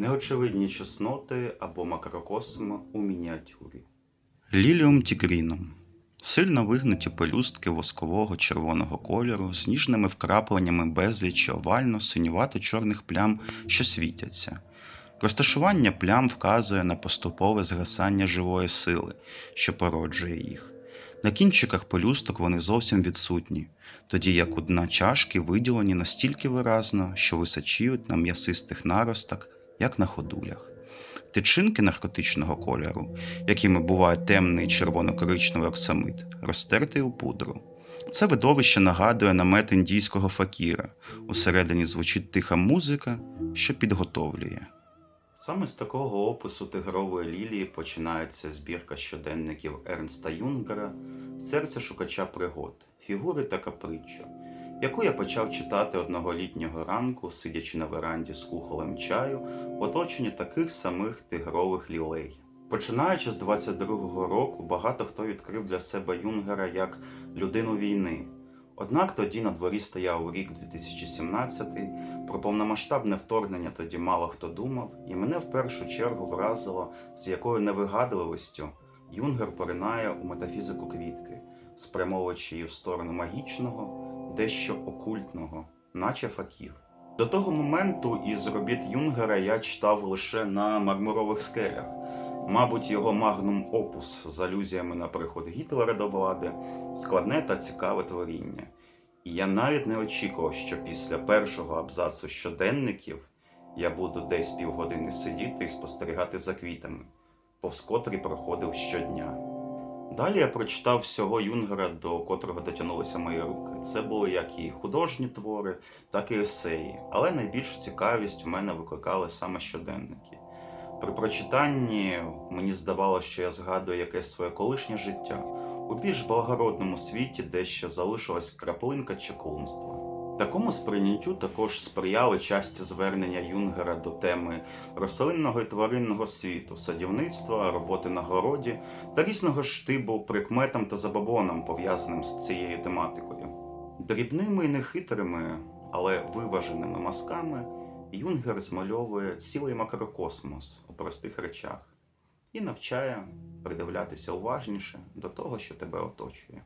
Неочевидні чесноти або макрокосм у мініатюрі. Ліліум тігрінум. Сильно вигнуті пелюстки воскового червоного кольору з ніжними вкрапленнями безлічі овально синювато чорних плям, що світяться. Розташування плям вказує на поступове згасання живої сили, що породжує їх. На кінчиках пелюсток вони зовсім відсутні, тоді як у дна чашки виділені настільки виразно, що височіють на м'ясистих наростах, як на ходулях. Тичинки наркотичного кольору, якими буває темний червоно-коричневий оксамит, розтертий у пудру. Це видовище нагадує намет індійського факіра. Усередині звучить тиха музика, що підготовлює. Саме з такого опису тигрової лілії починається збірка щоденників Ернста Юнгера Серце шукача пригод, фігури та каприччо, яку я почав читати одного літнього ранку, сидячи на веранді з кухолем чаю, в оточенні таких самих тигрових лілей. Починаючи з 22-го року, багато хто відкрив для себе Юнгера як людину війни. Однак тоді на дворі стояв рік 2017, про повномасштабне вторгнення тоді мало хто думав, і мене в першу чергу вразило, з якою невигадливістю Юнгер поринає у метафізику квітки, спрямовуючи її в сторону магічного, дещо окультного, наче факір. До того моменту із робіт Юнгера я читав лише на мармурових скелях. Мабуть, його магнум опус з алюзіями на приход Гітлера до влади, складне та цікаве творіння. І я навіть не очікував, що після першого абзацу щоденників я буду десь півгодини сидіти і спостерігати за квітами, повз котрі проходив щодня. Далі я прочитав всього Юнгера, до котрого дотягнулися мої руки. Це були як і художні твори, так і есеї, але найбільшу цікавість у мене викликали саме щоденники. При прочитанні мені здавалося, що я згадую якесь своє колишнє життя у більш благородному світі, де ще залишилась краплинка чаклунства. Такому сприйняттю також сприяли часті звернення Юнгера до теми рослинного і тваринного світу, садівництва, роботи на городі та різного штибу прикметам та забобонам, пов'язаним з цією тематикою. Дрібними і нехитрими, але виваженими мазками Юнгер змальовує цілий макрокосмос у простих речах і навчає придивлятися уважніше до того, що тебе оточує.